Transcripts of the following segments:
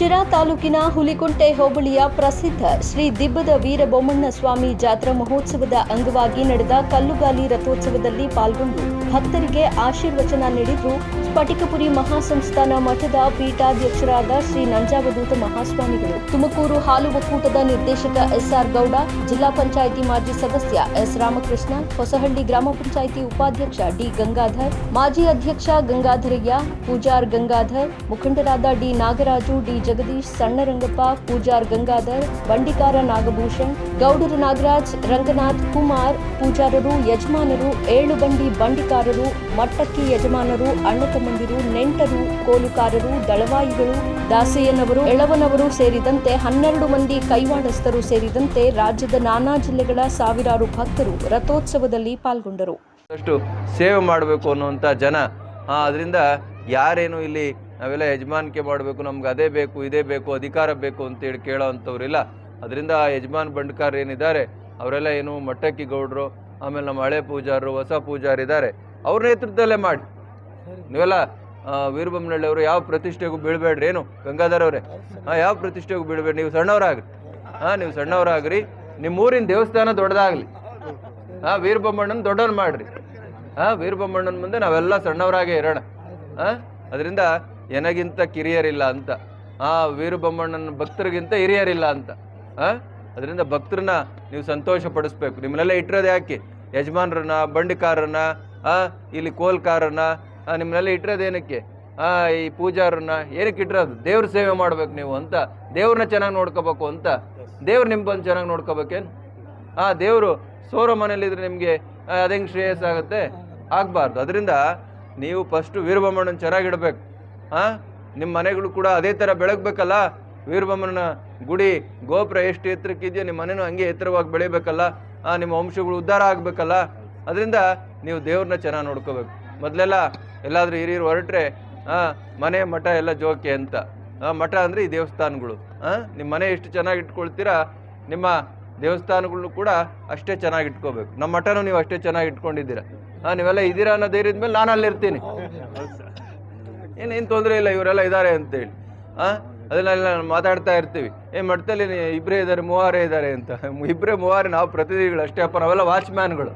ಶಿರಾ ತಾಲೂಕಿನ ಹುಲಿಕುಂಟೆ ಹೋಬಳಿಯ ಪ್ರಸಿದ್ಧ ಶ್ರೀ ದಿಬ್ಬದ ವೀರಬೊಮ್ಮಣ್ಣ ಸ್ವಾಮಿ ಜಾತ್ರಾ ಮಹೋತ್ಸವದ ಅಂಗವಾಗಿ ನಡೆದ ಕಲ್ಲುಗಾಲಿ ರಥೋತ್ಸವದಲ್ಲಿ ಪಾಲ್ಗೊಂಡು ಭಕ್ತರಿಗೆ ಆಶೀರ್ವಚನ ನೀಡಿದ್ದು ಸ್ಫಟಿಕಪುರಿ ಮಹಾಸಂಸ್ಥಾನ ಮಠದ ಪೀಠಾಧ್ಯಕ್ಷರಾದ ಶ್ರೀ ನಂಜಾವಧೂತ ಮಹಾಸ್ವಾಮಿಗಳು. ತುಮಕೂರು ಹಾಲು ಒಕ್ಕೂಟದ ನಿರ್ದೇಶಕ ಎಸ್ಆರ್ ಗೌಡ, ಜಿಲ್ಲಾ ಪಂಚಾಯಿತಿ ಮಾಜಿ ಸದಸ್ಯ ಎಸ್ ರಾಮಕೃಷ್ಣ, ಹೊಸಹಳ್ಳಿ ಗ್ರಾಮ ಪಂಚಾಯಿತಿ ಉಪಾಧ್ಯಕ್ಷ ಡಿ ಗಂಗಾಧರ್, ಮಾಜಿ ಅಧ್ಯಕ್ಷ ಗಂಗಾಧರಯ್ಯ, ಪೂಜಾರ್ ಗಂಗಾಧರ್, ಮುಖಂಡರಾದ ಡಿ ನಾಗರಾಜು, ಡಿ ಜಗದೀಶ್, ಸಣ್ಣರಂಗಪ್ಪ, ಪೂಜಾರ್ ಗಂಗಾಧರ್, ಬಂಡಿಕಾರ ನಾಗಭೂಷಣ್, ಗೌಡರು ನಾಗರಾಜ್, ರಂಗನಾಥ್, ಕುಮಾರ್, ಪೂಜಾರರು, ಯಜಮಾನರು ಏಳು ಬಂಡಿ ಬಂಡಿಕಾರರು, ಮಟ್ಟಕ್ಕಿ ಯಜಮಾನರು, ಅಣ್ಣತಮ್ಮಂದಿರು, ನೆಂಟರು, ಕೋಲುಕಾರರು, ದಳವಾಯಿಗಳು, ದಾಸಯ್ಯನವರು, ಎಳವನವರು ಸೇರಿದಂತೆ ಹನ್ನೆರಡು ಮಂದಿ ಕೈವಾಡಸ್ಥರು ಸೇರಿದಂತೆ ರಾಜ್ಯದ ನಾನಾ ಜಿಲ್ಲೆಗಳ ಸಾವಿರಾರು ಭಕ್ತರು ರಥೋತ್ಸವದಲ್ಲಿ ಪಾಲ್ಗೊಂಡರು. ಸೇವೆ ಮಾಡಬೇಕು ಅನ್ನುವಂಥ ಜನ. ಅದರಿಂದ ಯಾರೇನು ಇಲ್ಲಿ ನಾವೆಲ್ಲ ಯಜಮಾನಿಕೆ ಮಾಡಬೇಕು ನಮ್ಗೆ ಅದೇ ಬೇಕು ಇದೇ ಬೇಕು ಅಧಿಕಾರ ಬೇಕು ಅಂತೇಳಿ ಕೇಳೋ ಅಂಥವ್ರಿಲ್ಲ. ಅದರಿಂದ ಆ ಯಜಮಾನ್ ಬಂಡ್ಕಾರ್ ಏನಿದ್ದಾರೆ ಅವರೆಲ್ಲ ಏನು ಮಟ್ಟಕ್ಕಿ ಗೌಡ್ರು ಆಮೇಲೆ ನಮ್ಮ ಹಳೆ ಪೂಜಾರರು ಹೊಸ ಪೂಜಾರಿದ್ದಾರೆ ಅವ್ರ ನೇತೃತ್ವದಲ್ಲೇ ಮಾಡಿ. ನೀವೆಲ್ಲ ಆ, ವೀರಬೊಮ್ಮನಹಳ್ಳಿ ಅವರು ಯಾವ ಪ್ರತಿಷ್ಠೆಗೂ ಬೀಳಬೇಡ್ರಿ ಏನು? ಗಂಗಾಧರ್ ಅವರೇ? ಹಾಂ ಯಾವ ಪ್ರತಿಷ್ಠೆಗೂ ಬೀಳ್ಬೇಡಿ ನೀವು ಸಣ್ಣವರಾಗ್ರಿ. ಹಾಂ ನೀವು ಸಣ್ಣವರಾಗ್ರಿ. ನಿಮ್ಮ ಊರಿನ ದೇವಸ್ಥಾನ ದೊಡ್ಡದಾಗಲಿ. ಹಾಂ ವೀರಬೊಮ್ಮಣ್ಣನ ದೊಡ್ಡವನ್ ಮಾಡಿರಿ. ಹಾಂ ವೀರಬೊಮ್ಮಣ್ಣನ ಮುಂದೆ ನಾವೆಲ್ಲ ಸಣ್ಣವರಾಗೇ ಇರೋಣ. ಹಾಂ ಅದರಿಂದ ಎನಗಿಂತ ಕಿರಿಯರಿಲ್ಲ ಅಂತ. ಆ ವೀರಬೊಮ್ಮಣ್ಣನ ಭಕ್ತರಿಗಿಂತ ಹಿರಿಯರಿಲ್ಲ ಅಂತ. ಅದರಿಂದ ಭಕ್ತರನ್ನ ನೀವು ಸಂತೋಷ ಪಡಿಸ್ಬೇಕು ನಿಮ್ಮನ್ನೆಲ್ಲ ಇಟ್ಟಿರೋದು ಯಾಕೆ? ಯಜಮಾನ್ರನ್ನ ಬಂಡಿಕಾರನ್ನ ಆ, ಇಲ್ಲಿ ಕೋಲ್ಕಾರನ್ನ ನಿಮ್ಮನ್ನೆಲ್ಲ ಇಟ್ಟಿರೋದು ಏನಕ್ಕೆ? ಈ ಪೂಜಾರನ್ನ ಏನಕ್ಕೆ ಇಟ್ಟಿರೋದು? ದೇವ್ರ ಸೇವೆ ಮಾಡ್ಬೇಕು ನೀವು ಅಂತ. ದೇವ್ರನ್ನ ಚೆನ್ನಾಗಿ ನೋಡ್ಕೋಬೇಕು ಅಂತ. ದೇವ್ರು ನಿಮ್ಮ ಬಂದು ಚೆನ್ನಾಗಿ ನೋಡ್ಕೋಬೇಕೇನು ಆ ದೇವರು ಸೋರೋ ಮನೇಲಿದ್ರೆ ನಿಮಗೆ ಶ್ರೇಯಸ್ ಆಗುತ್ತೆ ಆಗಬಾರ್ದು. ಅದರಿಂದ ನೀವು ಫಸ್ಟು ವೀರಬೊಮ್ಮಣ್ಣನ ಚೆನ್ನಾಗಿಡ್ಬೇಕು ಹಾಂ ನಿಮ್ಮ ಮನೆಗಳು ಕೂಡ ಅದೇ ಥರ ಬೆಳಗ್ಬೇಕಲ್ಲ? ವೀರಬೊಮ್ಮನ ಗುಡಿ ಗೋಪುರ ಎಷ್ಟು ಎತ್ತರಕ್ಕಿದೆಯೋ ನಿಮ್ಮ ಮನೆಯೂ ಹಂಗೆ ಎತ್ತರವಾಗಿ ಬೆಳಿಬೇಕಲ್ಲ? ಆ, ನಿಮ್ಮ ವಂಶಗಳು ಉದ್ಧಾರ ಆಗಬೇಕಲ್ಲ? ಅದರಿಂದ ನೀವು ದೇವ್ರನ್ನ ಚೆನ್ನಾಗಿ ನೋಡ್ಕೋಬೇಕು. ಮೊದಲೆಲ್ಲ ಎಲ್ಲಾದರೂ ಹಿರಿಯರು ಹೊರಟ್ರೆ ಹಾಂ ಮನೆ ಮಠ ಎಲ್ಲ ಜೋಕೆ ಅಂತ. ಆ, ಮಠ ಅಂದರೆ ಈ ದೇವಸ್ಥಾನಗಳು. ಹಾಂ ನಿಮ್ಮ ಮನೆ ಎಷ್ಟು ಚೆನ್ನಾಗಿ ಇಟ್ಕೊಳ್ತೀರಾ ನಿಮ್ಮ ದೇವಸ್ಥಾನಗಳನ್ನು ಕೂಡ ಅಷ್ಟೇ ಚೆನ್ನಾಗಿ ಇಟ್ಕೋಬೇಕು. ನಮ್ಮ ಮಠನೂ ನೀವು ಅಷ್ಟೇ ಚೆನ್ನಾಗಿ ಇಟ್ಕೊಂಡಿದ್ದೀರಾ. ಹಾಂ ನೀವೆಲ್ಲ ಇದ್ದೀರಾ ಅನ್ನೋ ಧೈರ್ಯದ ಮೇಲೆ ನಾನು ಅಲ್ಲಿರ್ತೀನಿ ಏನೇನು ತೊಂದರೆ ಇಲ್ಲ, ಇವರೆಲ್ಲ ಇದ್ದಾರೆ ಅಂತೇಳಿ. ಹಾಂ ಅದನ್ನೆಲ್ಲ ಮಾತಾಡ್ತಾ ಇರ್ತೀವಿ. ಏ, ಮಠದಲ್ಲಿ ಇಬ್ಬರೇ ಇದ್ದಾರೆ ಮೂವಾರೇ ಇದ್ದಾರೆ ಅಂತ. ಇಬ್ಬರೇ ಮೂವಾರೆ ನಾವು ಪ್ರತಿನಿಧಿಗಳು ಅಷ್ಟೇ, ಅಪ್ಪ, ನಾವೆಲ್ಲ ವಾಚ್ಮ್ಯಾನ್ಗಳು.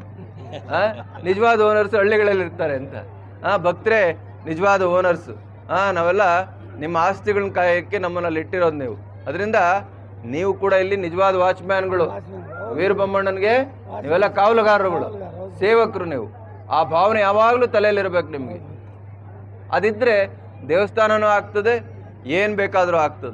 ಹಾಂ ನಿಜವಾದ ಓನರ್ಸ್ ಹಳ್ಳಿಗಳಲ್ಲಿ ಇರ್ತಾರೆ ಅಂತ. ಹಾಂ ಭಕ್ತರೇ, ನಿಜವಾದ ಓನರ್ಸು. ಹಾಂ ನಾವೆಲ್ಲ ನಿಮ್ಮ ಆಸ್ತಿಗಳನ್ನ ಕಾಯಕ್ಕೆ ನಮ್ಮನ್ನಲ್ಲಿ ಇಟ್ಟಿರೋದು ನೀವು. ಅದರಿಂದ ನೀವು ಕೂಡ ಇಲ್ಲಿ ನಿಜವಾದ ವಾಚ್ಮ್ಯಾನ್ಗಳು. ವೀರಬೊಮ್ಮಣ್ಣನಿಗೆ ನೀವೆಲ್ಲ ಕಾವಲುಗಾರರುಗಳು, ಸೇವಕರು ನೀವು. ಆ ಭಾವನೆ ಯಾವಾಗಲೂ ತಲೆಯಲ್ಲಿರ್ಬೇಕು ನಿಮಗೆ. ಅದಿದ್ದರೆ ದೇವಸ್ಥಾನವೂ ಆಗ್ತದೆ ಏನು ಬೇಕಾದರೂ ಆಗ್ತದೆ.